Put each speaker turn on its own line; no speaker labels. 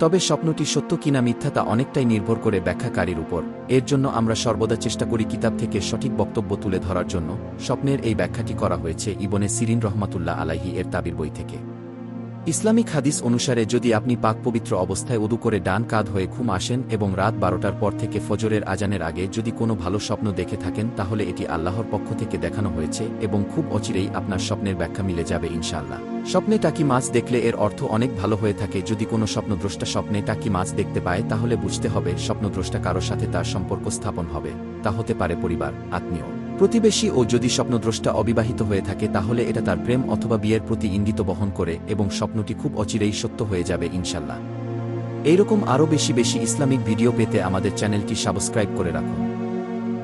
তবে স্বপ্নটি সত্য কিনা মিথ্যা তা অনেকটাই নির্ভর করে ব্যাখ্যাকারীর উপর। এর জন্য আমরা সর্বদা চেষ্টা করি কিতাব থেকে সঠিক বক্তব্য তুলে ধরার জন্য। স্বপ্নের এই ব্যাখ্যাটি করা হয়েছে ইবনে সিরিন রহমাতুল্লাহ আলাহি এর তাবির বই থেকে। ইসলামিক হাদিস অনুসারে যদি আপনি পাক পবিত্র অবস্থায় উদু করে ডান কাঁধ হয়ে ঘুম আসেন এবং রাত বারোটার পর থেকে ফজরের আজানের আগে যদি কোনো ভালো স্বপ্ন দেখে থাকেন, তাহলে এটি আল্লাহর পক্ষ থেকে দেখানো হয়েছে এবং খুব অচিরেই আপনার স্বপ্নের ব্যাখ্যা মিলে যাবে ইনশাল্লাহ স্বপ্নে টাকি মাছ দেখলে এর অর্থ অনেক ভালো হয়ে থাকে। যদি কোনো স্বপ্নদ্রষ্টা স্বপ্নে টাকি মাছ দেখতে পায়, তাহলে বুঝতে হবে স্বপ্নদ্রষ্টা কারোর সাথে তার সম্পর্ক স্থাপন হবে। তা হতে পারে পরিবার, আত্মীয়। প্রতিবেশী ও যদি স্বপ্নদ্রষ্টা অবিবাহিত হয়ে থাকে, তাহলে এটা তার প্রেম অথবা বিয়ের প্রতি ইঙ্গিত বহন করে এবং স্বপ্নটি খুব অচিরেই সত্য হয়ে যাবে, ইনশাল্লাহ। এইরকম আরও বেশি বেশি ইসলামিক ভিডিও পেতে আমাদের চ্যানেলটি সাবস্ক্রাইব করে রাখুন।